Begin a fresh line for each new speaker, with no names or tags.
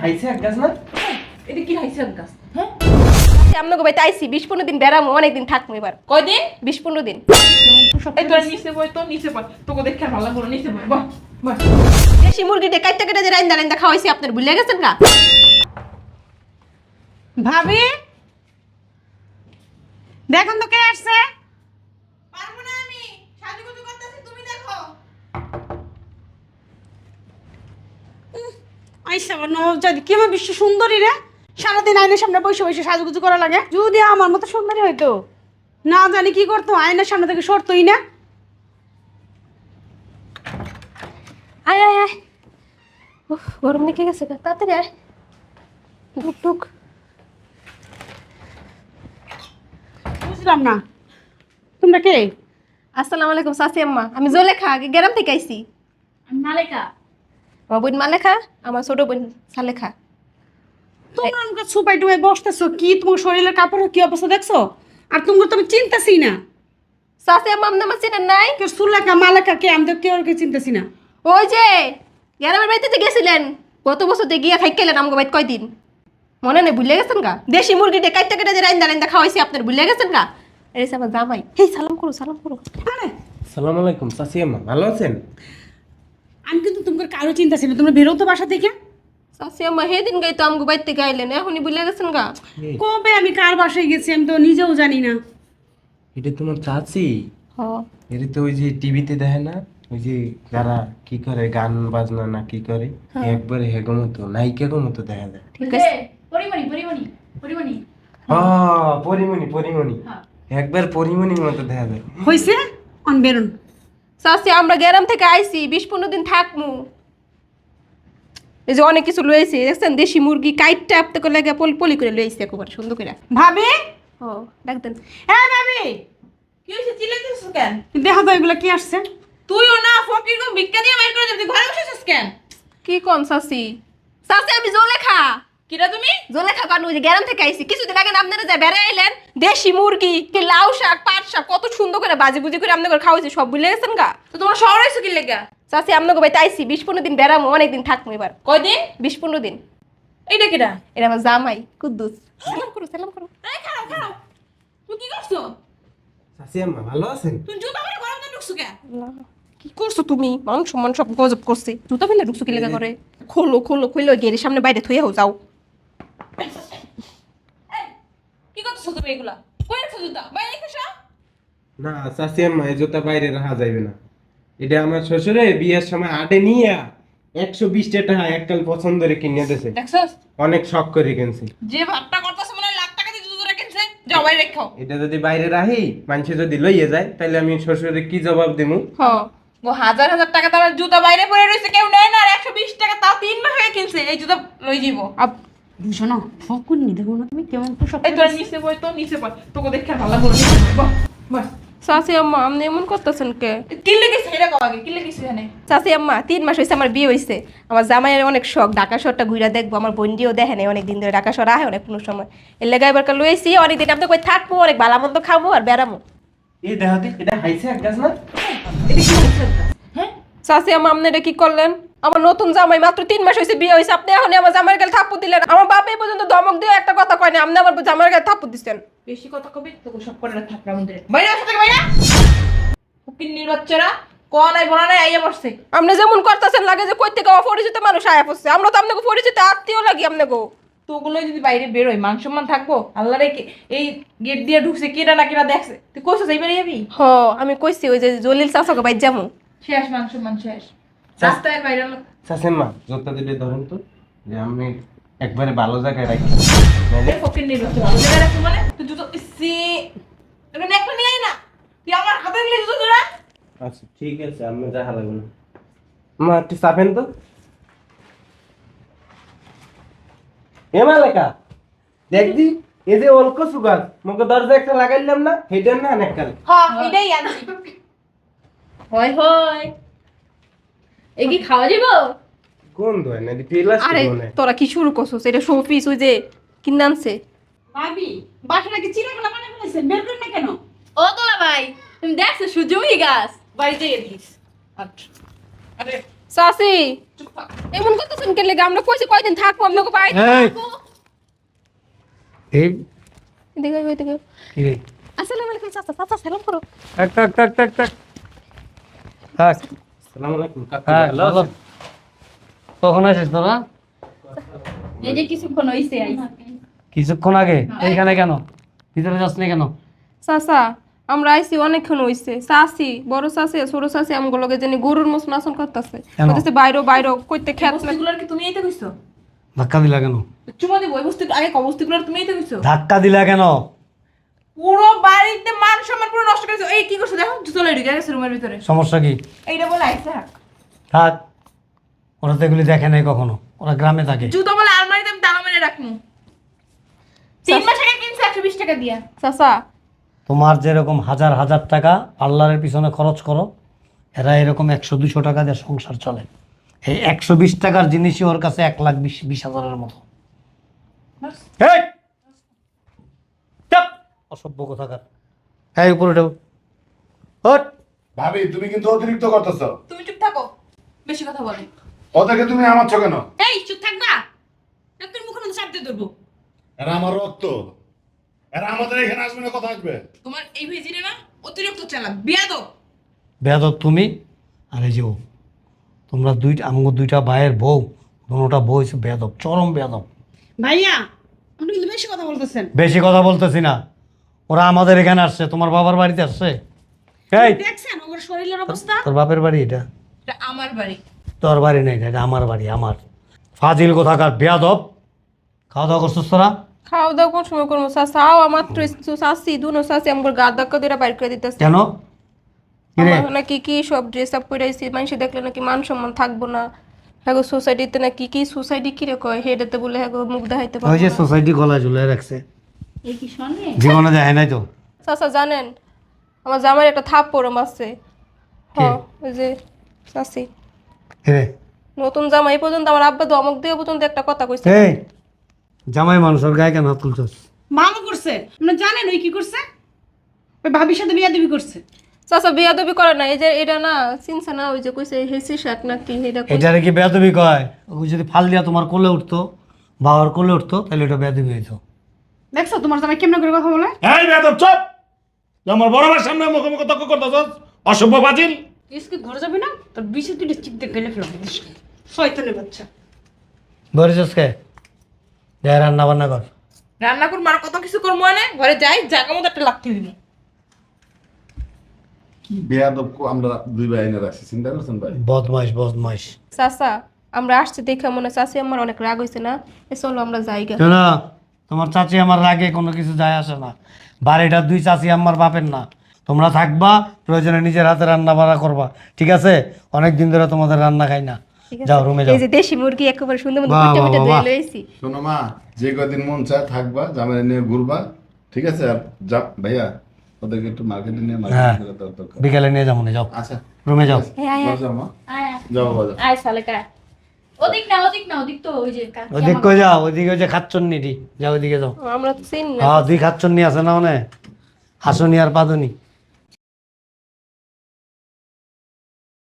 হাইছে এক গাছ না?
এটা কি হাইছে গাছ? হ্যাঁ?
আপনাকে বাড়িতে আইসি বিশ পনেরো দিন বেড়ামো অনেকদিন থাকব এবার।
কয়দিন?
বিশ পনেরো দিন।
নিচে বই তো নিচে বই তোকে দেখে ভালো করে নিচে বই বাহ বাহ
দেশি মুরগিটা কেটে যে রাইন্দা রাইন্দা খাওয়াইছি আপনার ভুলে গেছেন না
ভাবি? দেখুন তো কে আসছে
পারব না আমি সাজুগুজু করতেছি তুমি দেখো
আইসা বিশ্ব সুন্দরী রে। সারাদিন আয়নার সামনে বসে বসে সাজুগুজু করা লাগে। যদি আমার মতো সুন্দরী হইতো না জানি কি করতো আয়নার সামনে থেকে সরতোই না।
আয় আয় আয়। উফ, গরম লেগে গেছে তাড়াতাড়ি আয়। টুক টুক।
বুঝলাম না। তোমরা কে?
আসসালামু আলাইকুম সাসি আম্মা। আমি জোলেখা আগে গ্রাম থেকে আইছি।
নালেকা
আমার বোন মালেখা আমার ছোট বোন সালেখা
তোমরা আমাকে সুপাই টুপাই বসতেছো কি? তোমার শরীরের কাপড়ের কি অবস্থা দেখছ? আর তুমি তো আমি চিনতেছি না।
সাসি আমার চেনেন নাই?
কে সুলেখা মালেখা কে? আমি তো কেউ কে চিনতেছি না।
ওই যে গ্রামের বাড়িতে যে গেছিলেন। গত বছর দিয়ে গিয়া থাইকেলেন আমাকে বাড়িতে কয়দিন। মনে নেই ভুলে গেছেন গা? দেশি মুরগিটা কাইটা কেটে যে রাইন্দা রাইন্দা খাওয়াইছি আপনার ভুলে গেছেন গা? যে আমার জামাই। হেই সালাম করো সালাম করো।
আরে।
সালাম আলাইকুম চাচি আম্মা ভালো আছেন?
আমি কিন্তু তোমার কারও চিন্তা ছিল তোমরা বেরো তো বাসা থেকে।
সাসি আম্মা হেদিন গাই তো আমাকে বাড়িতে গাইলেন এখনই ভুলে গেছেন গা?
কবে আমি কার বাসায় গেছি আমি তো নিজেও জানি না।
এটা তোমার চাচি? এটা তো ওই যে টিভিতে দেখে না? ওই যে যারা কি করে গান বাজনা না কি করে একবারে হেগো মতো দেখা যায়।
ঠিক আছে।
পরিমণি পরিমণি পরিমণি।
হ্যাঁ পরিমণি পরিমণি। একবার পরিমণির মতো দেখা যায়।
অন বেরোন।
সাসি আমরা গ্রাম থেকে আইছি বিশ পনেরো দিন থাকমু। এই যে অনেক কিছু লইছি দেখছেন? দেশি মুরগি কাইটটা আপতে করে লাগে পলি পলি করে লইছি একেবারে সুন্দর করে
ভাবি?
ও ডাক দেন।
হ্যাঁ ভাবি!
কি হয়েছে চিল্লাইতেছিস কেন?
দেখো তো এগুলো কি আসছে।
তুইও না ফকির কো ভিক্ষা দিয়ে বাইর করে দিবি ঘরে বসেছিস কেন?
কি কোন সাসি? সাসি আমি জোলেখা
কিরা তুমি?
জোলেখা কানু যে গ্রাম থেকে আইছি। কিছুদিন আগে আপনারা যা বেড়ে আইলেন দেশি মুরগি কি লাউ শাক পাট শাক কত সুন্দর করে বাজি বুজি করে আপনাদের খাওয়াইছি সব ভুলে গেছেন গা?
তো তোমার শহর হয়েছে কি লেগা?
চাষি আপনাকে বাড়িতে আইসি বিশ পনেরো দিন বেড়ামো অনেকদিন থাকব এবার।
কয়দিন?
বিশ পনেরো দিন।
এইটা কিরা?
এটা আমার জামাই কুদ্দুস। সালাম করো সালাম করো।
এই খারাপ তুই কি করছ?
চাচি আম্মা ভালো আছেন?
তুই জুতা পরে গরম দিন ঢুকছো কেন
কি করছ তুমি? মান সম্মান সব গজব করছে। জুতা ফেলে ঢুকছো কি লেগা করে খোলো খোলো খুললো গেটের সামনে বাইরে থুয়ে হও যাও
এই, কি তুমি এগুলা? কই রাখছো জুতা? বাইরে রেখেছো
না চাচি আম্মা এই জুতা বাইরে রাখা যাইবে না। এটা আমার শ্বশুরে বিয়ের সময় আটে নিয়ে একশো বিশ টাকা এককাল পছন্দ করে কিনে দিয়েছে অনেক শখ করে কিনছি।
যে ভাবটা করতেছে মনে লাখ টাকা দিয়ে জুতোটা কিনছে যাও বাইরে রেখো
এটা যদি বাইরে রাখি মানুষে যদি লইয়ে যায় তাহলে আমি শ্বশুরে কি জবাব দিমু?
হ
গো হাজার হাজার টাকা দামের জুতা বাইরে পরে রয়েছে কেউ নেয় না আর একশো বিশ টাকা তাও তিন মাস আগে কিনছে এই জুতা লই যাব
ফকুন নি দেখো না তুমি কেমন
এই তোর নিচে বই তো নিচে বই তোকে দেখে ভালো
চাষি আম্মা আপনি এমন করতেছেন কে?
কি লেগেছে এটা কও আগে কি লেগেছে এখানে?
চাষি আম্মা তিন মাস হয়েছে আমার বিয়ে হয়েছে আমার জামাইয়ের অনেক শখ ঢাকা শহরটা ঘুরে দেখব আমার বন্ডিও দেখে নাই অনেক দিন ধরে ঢাকা শহর আহে অনেক কোনো সময়। এর লেগে এবার লইছি অনেক দিন আপনার কই থাকব অনেক ভালো মন্দ খাব আর বেড়াবো।
এই দেখাতে এটা হাইছে এক গাছ না?
এটা কি হচ্ছে হ্যাঁ?
চাষি আম্মা আপনি এটা কি করলেন? আমার নতুন জামাই মাত্র তিন মাস হয়েছে বিয়ে হয়েছে আপনি এখন আমার জামাইয়ের গালে থাপ্পু দিলেন। আমার বাপ এই পর্যন্ত ধমক দিয়ে একটা কথা কয়নি আপনি আমার জামাইয়ের গালে থাপ্পু দিচ্ছেন
বেশি কথা কবি তোকে সব করে থাক আমাদের। বাইরে আসো থেকে বাইরে। ফকির নির্বাচরা কোয়া নাই আইয়া বসছে
আপনি যেমন করতেছেন লাগে যে কই থেকে মানুষ আয়া পড়ছে। আমরা তো আপনাকে পরিচিত আত্মীয় লাগি আপনাকে।
তোগুলো যদি বাইরে বেরোয় মান সম্মান থাকব? আল্লাহ রেখে এই গেট দিয়ে ঢুকছে না কিরা দেখছে। তুই যাবি?
হ আমি কইছি ওই যে জলিল চাচাকে বাইর যাব।
শেষ মান সম্মান শেষ। রাস্তায় বাইরে লোক।
চাচি আম্মা জুতা দিলে ধরেন তো যে আমি একবারে ভালো জায়গায় রাখি।
ফকির নির্বাচন ভালো জায়গায় রাখব মানে? তুই জুতো ইসি। এখানে একটা নিয়ে না। তুই আমার হাতে নিলে জুতো তোরা
আচ্ছা ঠিক আছে আমি দেখা লাগবে না। মা একটু চাপেন তো। এ মালেকা দেখদি এই যে অল্প সুগার মুখে দরজা একটা লাগাইলাম না হেডেন না
হ্যাঁ এটাই আনছি হয় হয় এই কি খাওয়া যাব
কোন দোয় না পেলাস
আরে তোরা কি শুরু করছিস? এটা শোপিস ওই যে কিনে আনছে।
ভাবি বাসাটা কি চিরাগুলা বানিয়ে ফেলেছেন বের করেন না কেন?
ও তোলা ভাই তুমি দেখছ সূর্যমুখী গাছ? বাড়িতে দিস। আরে
চাচি
চুপ থাক।
এমন করতেছেন কে লেগে? আমরা কইছি কয়দিন থাকব আপনাকে বাই
এই। এই
এদিকে আয়, এদিকে আয়।
কি রে?
আসসালামু আলাইকুম চাচা। চাচা সালাম করো।
টাক টাক টাক টাক টাক
আলাইকুম কাকু
হ্যাঁ
ভালো
ভালো। কখন আসিস তোরা
এই যে কিছুক্ষণ হইছে
কিছুক্ষণ আগে? এইখানে কেন? ভিতরে যাস না কেন?
চাচা আমরা আইছি অনেকক্ষণ হইছে। চাচি বড় চাচি ছোট চাচি আমগুলো জানি গরুর মতো নাচন করতেছে।
কেন?
কইতেছে বাইরে বাইরে কইতে খেত
বস্তুগুলোর কি তুমি এইতে কইছো?
ধাক্কা দিলা কেন?
চুমা দিব ওই বস্তু আগে কবস্তুগুলোর তুমি এইতে কইছো?
ধাক্কা দিলা কেন?
পুরো বাড়িতে মান সম্মান পুরো নষ্ট করেছ এই কি করছ? দেখো চলে ঢুকে গেছে রুমের ভিতরে।
সমস্যা কি?
এইটা বলে আইসা
থাক। ওরা তো এগুলি দেখে নাই কখনো। ওরা গ্রামে থাকে।
জুতো বলে আলমারিতে আমি তালা মেরে রাখমু তিন মাস আগে কিনছে? একশো বিশ টাকা দিয়া।
চাচা।
তোমার যেরকম হাজার হাজার টাকা পার্লারের পিছনে খরচ করো এরা এরকম একশো দুশো টাকা দিয়ে সংসার চলে। এই একশো বিশ টাকার জিনিসই ওর কাছে এক লাখ বিশ বিশ হাজারের মতো। এই! অসভ্য কোথাকার। এই উপরে উঠো!
ভাবি তুমি কিন্তু অতিরিক্ত করতেছ।
তুমি চুপ থাকো। বেশি কথা বলে
ওদেরকে তুমি আমাচ্ছ কেন?
এই চুপ থাকবা? না তোর মুখের মধ্যে চাপ দিয়ে ধরবো।
এরা আমার রক্ত। এরা আমাদের এখানে আসবে না কথা আসবে?
তোমার এই ভেজিরে না অতিরিক্ত চালাক। বিয়া দাও
বেয়াদব তুমি আর এই যে ও। তোমরা দুইটা আমগো দুইটা ভাইয়ের বউ দুটা বউ হচ্ছে বেয়াদব চরম বেয়াদব।
ভাইয়া আপনি কিন্তু বেশি কথা বলতেছেন।
বেশি কথা বলতেছি না। ওরা আমাদের এখানে আসছে তোমার বাবার বাড়িতে আসছে? এই!
দেখছেন ওর শরীরের অবস্থা?
তোর বাপের বাড়ি এটা?
এটা আমার বাড়ি।
তোর বাড়ি নেই এটা আমার বাড়ি আমার। ফাজিল কোথাকার বেয়াদব। খাওয়া দাওয়া করছিস তোরা?
খাওয়া দাওয়া কোন সময় করব আমার তো দুনো আমার গা ধাক্কা দিয়ে বাইর করে দিতেছে।
কেন?
আমার নাকি কি সব ড্রেস আপ করে আইছি মানুষ দেখলে নাকি মান সম্মান থাকব না। হ্যাঁ সোসাইটিতে নাকি কি সোসাইটি কিরে কয়? হেডেতে বলে হ্যাঁ মুখ দেখাইতে
ওই যে সোসাইটি গলায় ঝুলে রাখছে।
কি
জীবনে দেখে নাই তো।
চাচা জানেন আমার জামাই একটা থাপ পরম আছে হ্যাঁ ওই যে চাচি। নতুন জামাই পর্যন্ত আমার আব্বা দমক দিয়ে পর্যন্ত একটা কথা কইছে।
এই জামাই মানুষের গায়ে কেন তুলছস?
করছে। আপনি জানেন ওই কি করছে? ওই ভাবির সাথে বিয়া দিবি করছে।
চাচা বিয়া দবি করে না এই যে এটা না চিনছে না ওই যে কইছে হেসি শাক নাকি এটা কই-
এটারে কি বেয়াদবি কয়? ওই যদি ফাল দিয়া তোমার কোলে উঠতো বাবার কোলে উঠতো তাহলে ওটা বেয়াদবি হইতো।
দেখছ তোমার জামাই কেমন করে কথা বলে?
এই বেদব চুপ! আমার বড় ভাইয়ের সামনে মুখে মুখে তর্ক করতেছ অসভ্য বাতিল
ইসকে ঘরে যাবি না? তোর বিশে তুই চিপ দিয়ে গেলে ফেলাম শয়তানের বাচ্চা।
বলেছিস কে? যাই রান্না বান্না কর।
রান্না করব আর কত কিছু করব না ঘরে যাই জায়গা মতো একটা লাগতে হইব
কি বেয়াদব আমরা দুই ভাই এনে রাখছি চিন্তা করছেন ভাই?
বদমাইশ বদমাইশ।
চাচা আমরা আসছি দেখে মনে হয় চাচি আমার অনেক রাগ হয়েছে না? এ চলো আমরা যাইগা
শোনো তোমার চাচি আমার রাগে কোনো কিছু যায় আসে না। বাড়িটার দুই চাচি আমার বাপের না। তোমরা থাকবা প্রয়োজনে নিজের হাতে রান্না বাড়া করবা। ঠিক আছে? অনেক দিন ধরে তোমাদের রান্না খাই না। যাও রুমে যাও।
এই যে দেশি মুরগি একেবারে সুন্দর মতো কুটে
বাহ,
ধুয়ে লইছি।
শোনো মা যে কদিন মন চায় থাকবা জামাই নিয়ে ঘুরবা। ঠিক আছে? আর যা ভাইয়া ওদেরকে একটু মার্কেটে নিয়ে
হ্যাঁ।
মার্কেটে দেওয়ার দরকার।
বিকেলে নিয়ে যাব না যাও।
আচ্ছা।
রুমে যাও।
বাজাও যাও মা। যাও বাজাও
আয় সালেকা। ওদিক না ওদিক না ওদিক তো ওই যে কাকি
ওদিক কই যাও? যাও যাও।
আমরা তো চিনি না।
হ্যাঁ দুই আছে না মানে? হাসনি আর পাদনি।